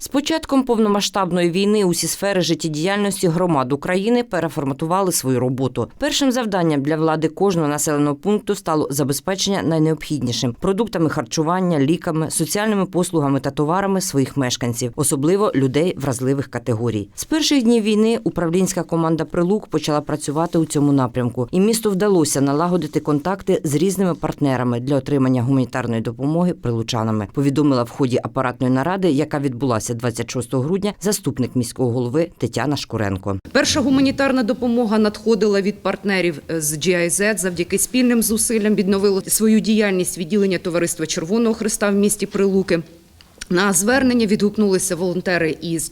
З початком повномасштабної війни усі сфери життєдіяльності громад України переформатували свою роботу. Першим завданням для влади кожного населеного пункту стало забезпечення найнеобхіднішим продуктами харчування, ліками, соціальними послугами та товарами своїх мешканців, особливо людей вразливих категорій. З перших днів війни управлінська команда Прилук почала працювати у цьому напрямку, і місту вдалося налагодити контакти з різними партнерами для отримання гуманітарної допомоги прилучанами. Повідомила в ході апаратної наради, яка відбулася 26 грудня, заступник міського голови Тетяна Шкуренко. Перша гуманітарна допомога надходила від партнерів з GIZ. Завдяки спільним зусиллям відновило свою діяльність відділення Товариства Червоного Христа в місті Прилуки. На звернення відгукнулися волонтери із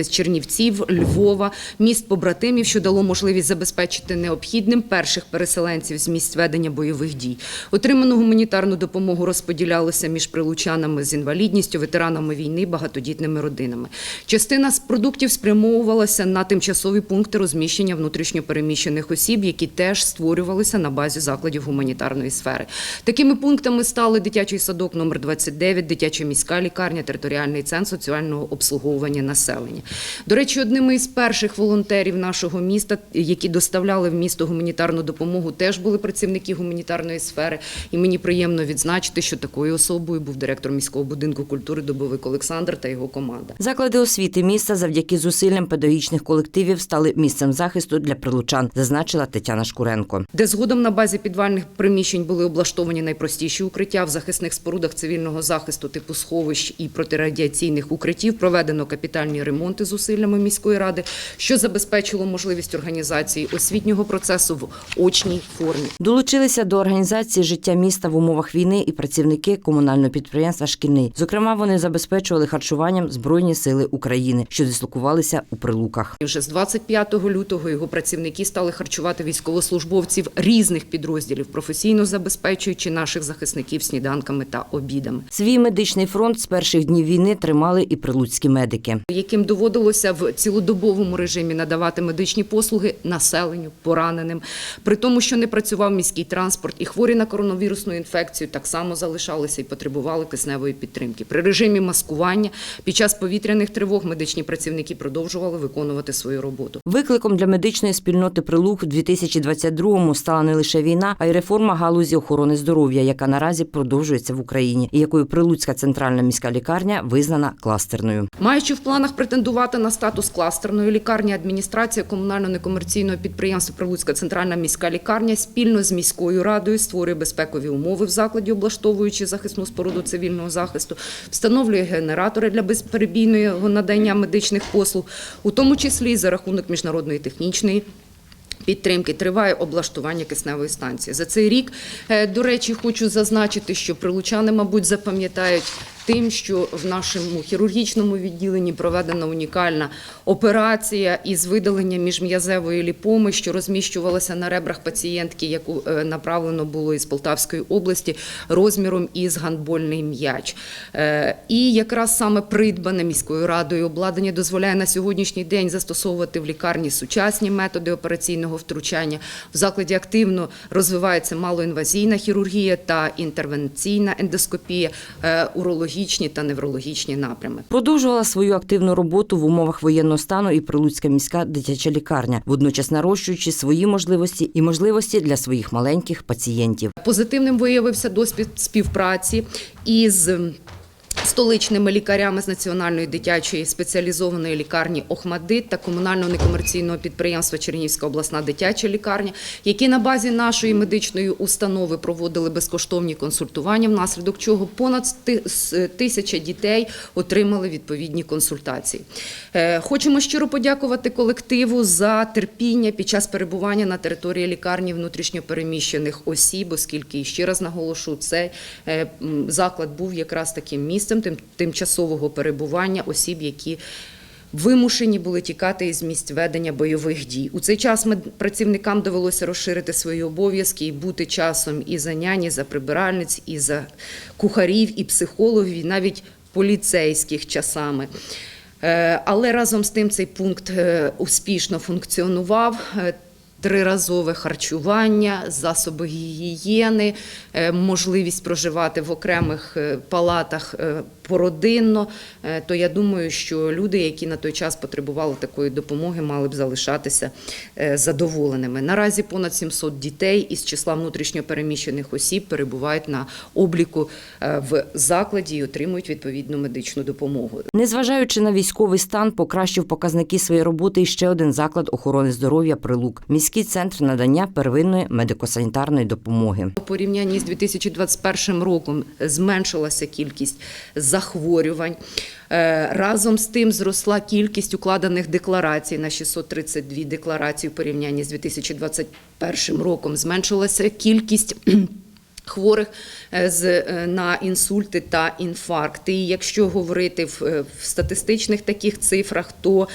з Чернівців, Львова, міст побратимів, що дало можливість забезпечити необхідним перших переселенців з місць ведення бойових дій. Отриману гуманітарну допомогу розподілялося між прилучанами з інвалідністю, ветеранами війни, багатодітними родинами. Частина з продуктів спрямовувалася на тимчасові пункти розміщення внутрішньопереміщених осіб, які теж створювалися на базі закладів гуманітарної сфери. Такими пунктами стали дитячий садок номер 29, дитяча міська лікарня, територіальний центр соціального обслуговування населення. До речі, одними із перших волонтерів нашого міста, які доставляли в місто гуманітарну допомогу, теж були працівники гуманітарної сфери. І мені приємно відзначити, що такою особою був директор міського будинку культури Добовик Олександр та його команда. Заклади освіти міста завдяки зусиллям педагогічних колективів стали місцем захисту для прилучан, зазначила Тетяна Шкуренко. де згодом на базі підвальних приміщень були облаштовані найпростіші укриття в захисних спорудах цивільного захисту типу сховищ і протирадіаційних укриттів. Проведено капітальні ремонти зусиллями міської ради, що забезпечило можливість організації освітнього процесу в очній формі. Долучилися до організації життя міста в умовах війни і працівники комунального підприємства Шкільний. Зокрема, вони забезпечували харчуванням Збройні сили України, що дислокувалися у прилуках. Вже з 25 лютого його працівники стали харчувати військовослужбовців різних підрозділів, професійно забезпечуючи наших захисників сніданками та обідами. Свій медичний фронт з перших днів війни тримали і прилуцькі медики. яким доводилося в цілодобовому режимі надавати медичні послуги населенню, пораненим, при тому, що не працював міський транспорт, і хворі на коронавірусну інфекцію так само залишалися і потребували кисневої підтримки. При режимі маскування під час повітряних тривог медичні працівники продовжували виконувати свою роботу. Викликом для медичної спільноти Прилук в 2022-му стала не лише війна, а й реформа галузі охорони здоров'я, яка наразі продовжується в Україні, і якою Прилуцька центральна міська лікарня визнана кластерною. Маючи в планах претендувати на статус кластерної лікарні, адміністрація комунально-некомерційного підприємства Прилуцька центральна міська лікарня спільно з міською радою створює безпекові умови в закладі, облаштовуючи захисну споруду цивільного захисту, встановлює генератори для безперебійного надання медичних послуг, у тому числі за рахунок міжнародної технічної. Підтримки триває облаштування кисневої станції. За цей рік, е, до речі, хочу зазначити, що прилучани, мабуть, запам'ятають тим, що в нашому хірургічному відділенні проведена унікальна операція із видалення міжм'язевої ліпоми, що розміщувалася на ребрах пацієнтки, яку е, направлено було із Полтавської області розміром із гандбольний м'яч. Е, І якраз саме придбане міською радою обладнання дозволяє на сьогоднішній день застосовувати в лікарні сучасні методи операційного втручання. В закладі активно розвивається малоінвазійна хірургія та інтервенційна ендоскопія, е, урологічні та неврологічні напрями. Продовжувала свою активну роботу в умовах воєнного стану і Прилуцька міська дитяча лікарня, водночас нарощуючи свої можливості і можливості для своїх маленьких пацієнтів. Позитивним виявився досвід співпраці із столичними лікарями з Національної дитячої спеціалізованої лікарні Охмадит та комунального некомерційного підприємства Чернігівська обласна дитяча лікарня, які на базі нашої медичної установи проводили безкоштовні консультування, внаслідок чого понад тисяча дітей отримали відповідні консультації. Е, Хочемо щиро подякувати колективу за терпіння під час перебування на території лікарні внутрішньопереміщених осіб, оскільки ще раз наголошу, цей е, заклад був якраз таким місцем тим- тимчасового перебування осіб, які Вимушені були тікати із місць ведення бойових дій. У цей час працівникам довелося розширити свої обов'язки і бути часом і за няні, і за прибиральниць, і за кухарів, і психологів, і навіть поліцейських часами. Е, Але разом з тим цей пункт е, успішно функціонував. Триразове харчування, засоби гігієни, е, можливість проживати в окремих е, палатах е, породинно, е, то я думаю, що люди, які на той час потребували такої допомоги, мали б залишатися е, задоволеними. Наразі понад 700 дітей із числа внутрішньопереміщених осіб перебувають на обліку е, в закладі і отримують відповідну медичну допомогу. Незважаючи на військовий стан, покращив показники своєї роботи і ще один заклад охорони здоров'я Прилук, міський центр надання первинної медико-санітарної допомоги. У порівнянні з 2021 роком зменшилася кількість захворювань. Е, Разом з тим зросла кількість укладених декларацій на 632 декларації у порівнянні з 2021 роком. Зменшилася кількість хворих е, е, на інсульти та інфаркти. І якщо говорити в, статистичних таких цифрах, то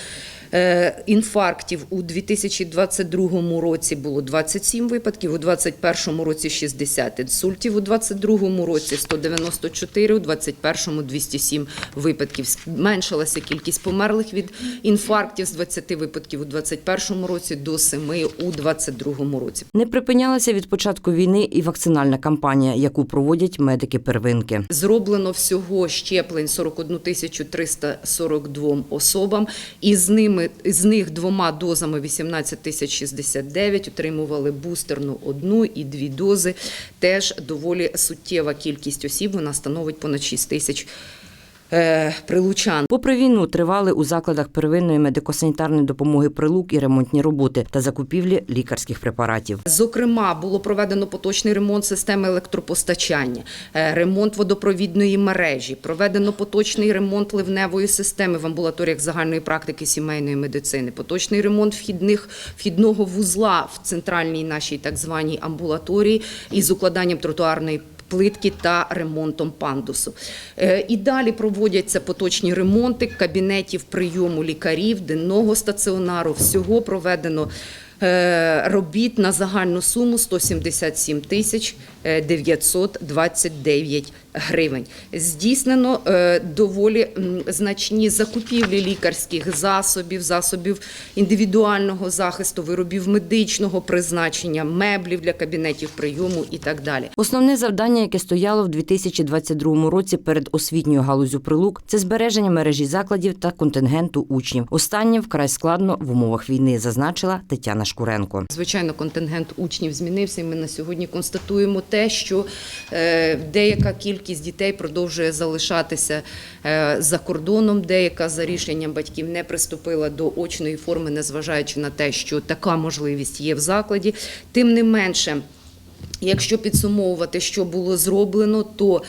інфарктів у 2022 році було 27 випадків, у 2021 році 60 інсультів, у 2022 році 194, у 2021 207 випадків. Зменшилася кількість померлих від інфарктів з 20 випадків у 2021 році до 7 у 2022 році. Не припинялася від початку війни і вакцинальна кампанія, яку проводять медики первинки. Зроблено всього щеплень 41 тисячу 342 особам, і з ними з них двома дозами 18 тисяч 69 отримували бустерну одну і дві дози. Теж доволі суттєва кількість осіб. Вона становить понад 6 тисяч прилучан. Попри війну тривали у закладах первинної медико-санітарної допомоги прилук і ремонтні роботи та закупівлі лікарських препаратів. Зокрема, було проведено поточний ремонт системи електропостачання, е, ремонт водопровідної мережі, проведено поточний ремонт ливневої системи в амбулаторіях загальної практики сімейної медицини, поточний ремонт вхідних вхідного вузла в центральній нашій так званій амбулаторії із укладанням тротуарної. Плитки та ремонтом пандусу. Е, І далі проводяться поточні ремонти кабінетів прийому лікарів, денного стаціонару. Всього проведено робіт на загальну суму 177 тисяч е, 929 гривень. Здійснено е, доволі значні закупівлі лікарських засобів, засобів індивідуального захисту, виробів медичного призначення, меблів для кабінетів прийому і так далі. Основне завдання, яке стояло в 2022 році перед освітньою галузю прилук, це збереження мережі закладів та контингенту учнів. Останнє вкрай складно в умовах війни, зазначила Тетяна Шкуренко. Звичайно, контингент учнів змінився. і Ми на сьогодні констатуємо те, що е, деяка кількість дітей продовжує залишатися е, за кордоном. Деяка за рішенням батьків не приступила до очної форми, незважаючи на те, що така можливість є в закладі. Тим не менше. Якщо підсумовувати, що було зроблено, то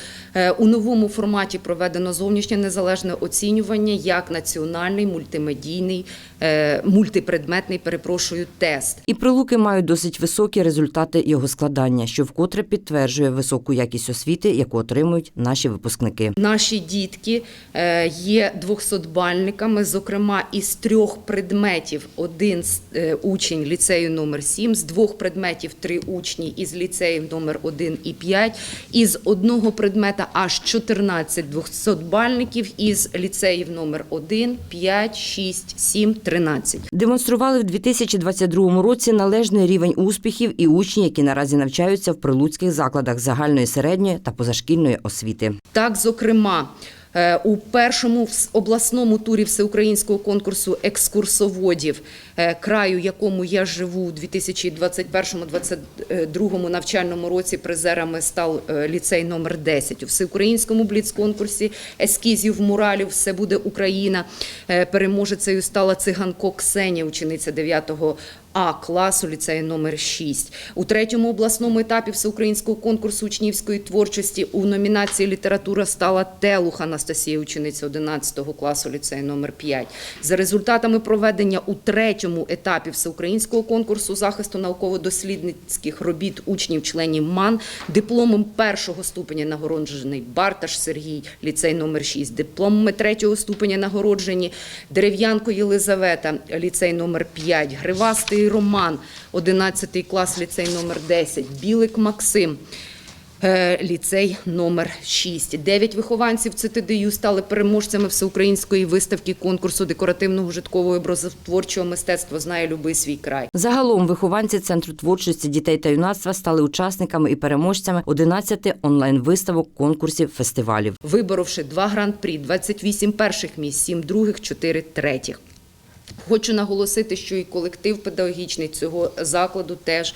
у новому форматі проведено зовнішнє незалежне оцінювання як національний мультимедійний е, мультипредметний, перепрошую, тест. І прилуки мають досить високі результати його складання, що вкотре підтверджує високу якість освіти, яку отримують наші випускники. Наші дітки е, є 200-бальниками, зокрема із трьох предметів один е, учень ліцею номер 7, з двох предметів три учні із ліцеїв номер 1 і 5, із одного предмета аж 14 200-бальників із ліцеїв номер 1, 5, 6, 7, 13. Демонстрували в 2022 році належний рівень успіхів і учні, які наразі навчаються в прилуцьких закладах загальної середньої та позашкільної освіти. Так, зокрема, у першому обласному турі всеукраїнського конкурсу екскурсоводів е, краю, якому я живу у 2021-2022 навчальному році призерами став е, ліцей номер 10. У всеукраїнському бліцконкурсі ескізів муралів Все буде Україна. е, Переможецею стала циганко Ксенія, учениця 9 а класу ліцею номер 6. У третьому обласному етапі всеукраїнського конкурсу учнівської творчості у номінації література стала Телух Анастасія, учениця 11 класу ліцею номер 5. За результатами проведення у третьому етапі всеукраїнського конкурсу захисту науково-дослідницьких робіт учнів членів МАН дипломом першого ступеня нагороджений Барташ Сергій, ліцей номер 6, дипломами третього ступеня нагороджені Дерев'янко Єлизавета, ліцей номер 5, Гривастий Роман, 11 клас, ліцей номер 10, Білик Максим. Е, Ліцей номер 6. Дев'ять вихованців ЦТДЮ стали переможцями всеукраїнської виставки конкурсу декоративного житкового і образотворчого мистецтва Знає любий свій край. Загалом вихованці центру творчості дітей та юнацтва стали учасниками і переможцями 11 онлайн-виставок, конкурсів, фестивалів. виборовши два гран-прі, 28 перших місць, 7 других, 4 третіх. Хочу наголосити, що і колектив педагогічний цього закладу теж,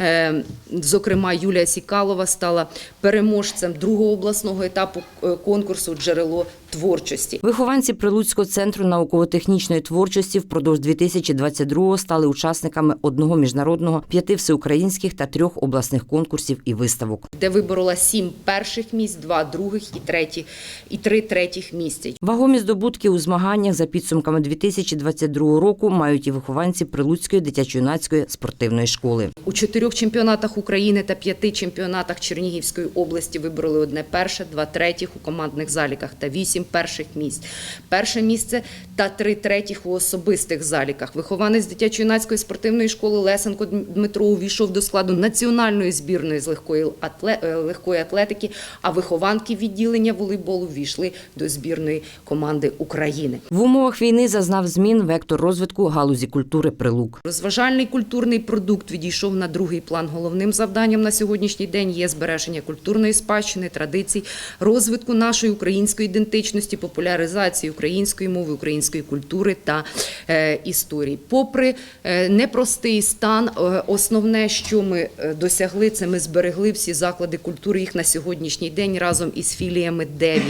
е, зокрема, Юлія Сікалова стала переможцем другого обласного етапу е, конкурсу Джерело творчості. Вихованці Прилуцького центру науково-технічної творчості впродовж 2022-го стали учасниками одного міжнародного, п'яти всеукраїнських та трьох обласних конкурсів і виставок. де виборола сім перших місць, два других і треті, і три третіх місця. Вагомі здобутки у змаганнях за підсумками 2022 року мають і вихованці Прилуцької дитячо-юнацької спортивної школи. У чотирьох чемпіонатах України та п'яти чемпіонатах Чернігівської області вибороли одне перше, два третіх у командних заліках та вісім перших місць. Перше місце та три третіх у особистих заліках. Вихованець дитячо-юнацької спортивної школи Лесенко Дмитро увійшов до складу національної збірної з легкої, е, легкої атлетики, а вихованки відділення волейболу ввійшли до збірної команди України. В умовах війни зазнав змін вектор розвитку галузі культури Прилук. Розважальний культурний продукт відійшов на другий план. Головним завданням на сьогоднішній день є збереження культурної спадщини, традицій, розвитку нашої української ідентичності, популяризації української мови, української культури та е, історії. Попри е, непростий стан, е, основне, що ми досягли, це ми зберегли всі заклади культури. Їх на сьогоднішній день разом із філіями 9.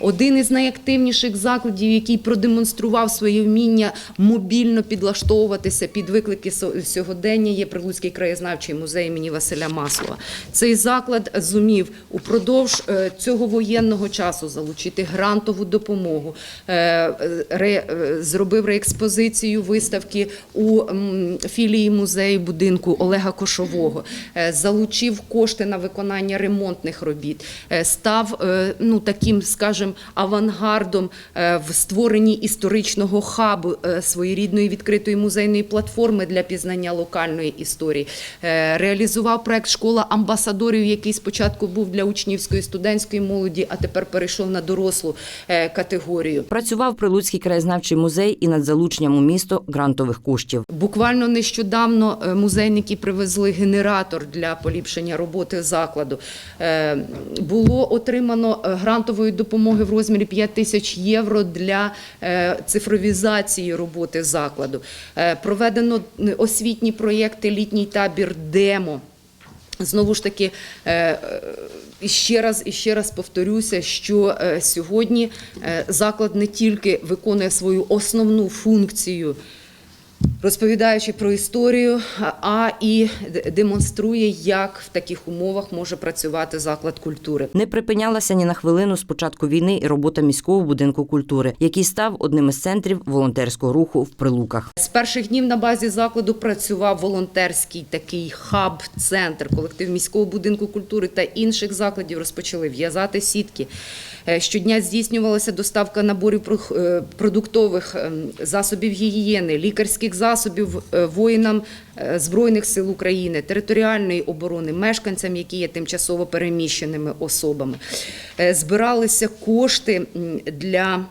Один із найактивніших закладів, який продемонстрував своє вміння мобільно підлаштовуватися під виклики сьогодення, є Прилуцький краєзнавчий музей імені Василя Маслова. Цей заклад зумів упродовж цього воєнного часу залучити грантову допомогу, е, е, зробив реекспозицію виставки у філії музею будинку Олега Кошового, е, залучив кошти на виконання ремонтних робіт, став ну таким, скажем, авангардом в створенні історичного хабу своєрідної відкритої музейної платформи для пізнання локальної історії. Реалізував проект Школа амбасадорів, який спочатку був для учнівської студентської молоді, а тепер перейшов на дорослу категорію. Працював Прилуцький краєзнавчий музей і над залученням у місто грантових коштів. Буквально нещодавно е, музейники привезли генератор для поліпшення роботи закладу. Е, Було отримано е, грантової допомоги в розмірі 5 тисяч євро для е, цифровізації роботи закладу. Е, Проведено освітні проєкти Літній табір Демо. Знову ж таки, е, е, ще раз і ще раз повторюся, що е, сьогодні заклад не тільки виконує свою основну функцію, розповідаючи про історію, а- і демонструє, як в таких умовах може працювати заклад культури. Не припинялася ні на хвилину з початку війни і робота міського будинку культури, який став одним із центрів волонтерського руху в Прилуках. З перших днів на базі закладу працював волонтерський такий хаб, центр, колектив міського будинку культури та інших закладів розпочали в'язати сітки. Е, Щодня здійснювалася доставка наборів е, продуктових ем, засобів гігієни, лікарських засобів е, воїнам е, Збройних сил України, територіальної оборони, мешканцям, які є тимчасово переміщеними особами. Е, Збиралися кошти для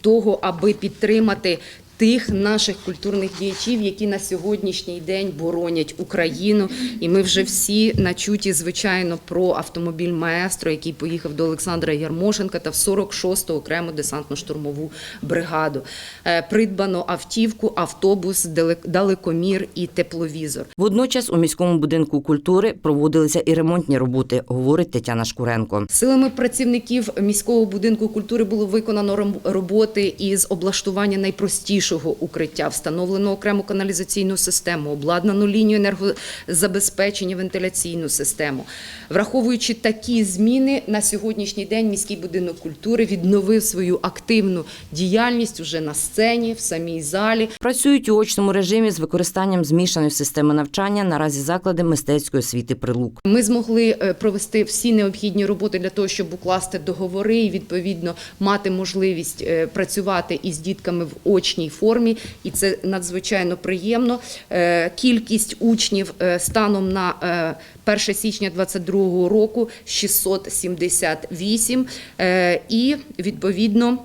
того, аби підтримати тих наших культурних діячів, які на сьогоднішній день боронять Україну. І ми вже всі начуті, звичайно, про автомобіль маестро, який поїхав до Олександра Ярмошенка та в 46-ту окрему десантно-штурмову бригаду. Е, Придбано автівку, автобус, далек- далекомір і тепловізор. Водночас у міському будинку культури проводилися і ремонтні роботи, говорить Тетяна Шкуренко. Силами працівників міського будинку культури було виконано роботи із облаштування найпростішого укриття, встановлено окрему каналізаційну систему, обладнано лінію енергозабезпечення, вентиляційну систему. Враховуючи такі зміни, на сьогоднішній день міський будинок культури відновив свою активну діяльність уже на сцені, в самій залі. Працюють у очному режимі з використанням змішаної системи навчання. Наразі заклади мистецької освіти Прилук. Ми змогли е, провести всі необхідні роботи для того, щоб укласти договори і відповідно мати можливість е, працювати із дітками в очній формі, і це надзвичайно приємно. Е, Кількість учнів е, станом на е, 1 січня 2022 року 678 е, і відповідно.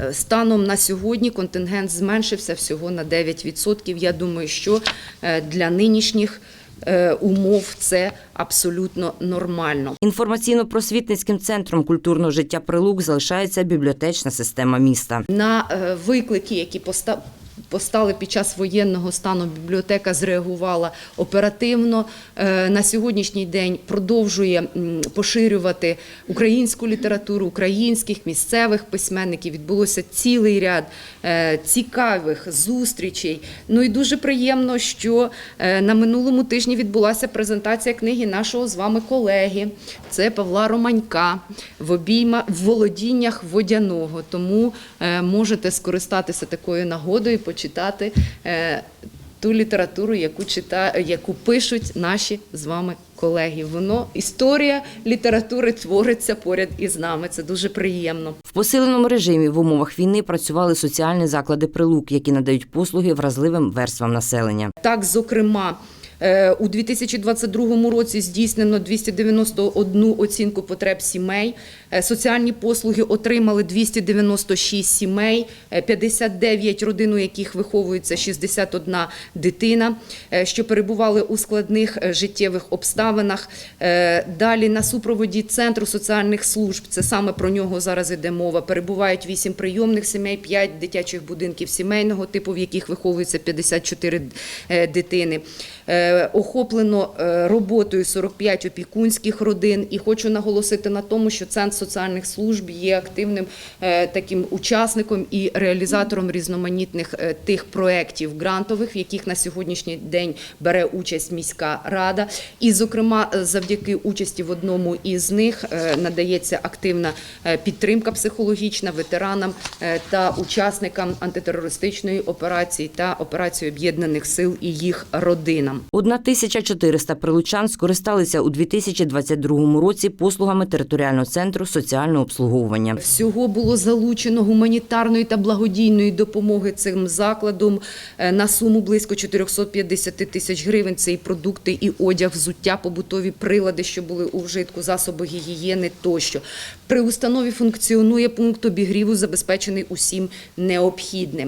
Е, Станом на сьогодні контингент зменшився всього на 9%. Я думаю, що е, для нинішніх е, умов це абсолютно нормально. Інформаційно-просвітницьким центром культурного життя Прилук залишається бібліотечна система міста. На е, виклики, які постали під час воєнного стану, бібліотека зреагувала оперативно. Е, На сьогоднішній день продовжує поширювати українську літературу, українських місцевих письменників. Відбулося цілий ряд е, цікавих зустрічей. Ну і дуже приємно, що е, на минулому тижні відбулася презентація книги нашого з вами колеги. Це Павла Романька в обійма в володіннях водяного. Тому можете скористатися такою нагодою почитати е, ту літературу, яку чита, яку пишуть наші з вами колеги. Воно історія літератури твориться поряд із нами. Це дуже приємно. В посиленому режимі в умовах війни працювали соціальні заклади Прилук, які надають послуги вразливим верствам населення. Так, зокрема, е, у 2022 році здійснено 291 оцінку потреб сімей. Е, Соціальні послуги отримали 296 сімей, е, 59 родин, у яких виховується 61 дитина, е, що перебували у складних е, життєвих обставинах. Е, Далі на супроводі Центру соціальних служб, це саме про нього зараз іде мова, перебувають 8 прийомних сімей, 5 дитячих будинків сімейного типу, в яких виховується 54 е, дитини. Е, Охоплено е, роботою 45 опікунських родин. І хочу наголосити на тому, що Центр соціальних служб є активним е, таким учасником і реалізатором різноманітних е, тих проєктів грантових, в яких на сьогоднішній день бере участь міська рада. І, зокрема, е, завдяки участі в одному із них надається активна підтримка психологічна ветеранам та учасникам антитерористичної операції та операції об'єднаних сил і їх родинам. 1400 прилучан скористалися у 2022 році послугами територіального центру соціального обслуговування. Всього було залучено гуманітарної та благодійної допомоги цим закладом е, на суму близько 450 тисяч гривень. Це і продукти, і одяг, взуття, побутові прилади, що були у вжитку, засоби гігієни тощо. При установі функціонує пункт обігріву, забезпечений усім необхідним.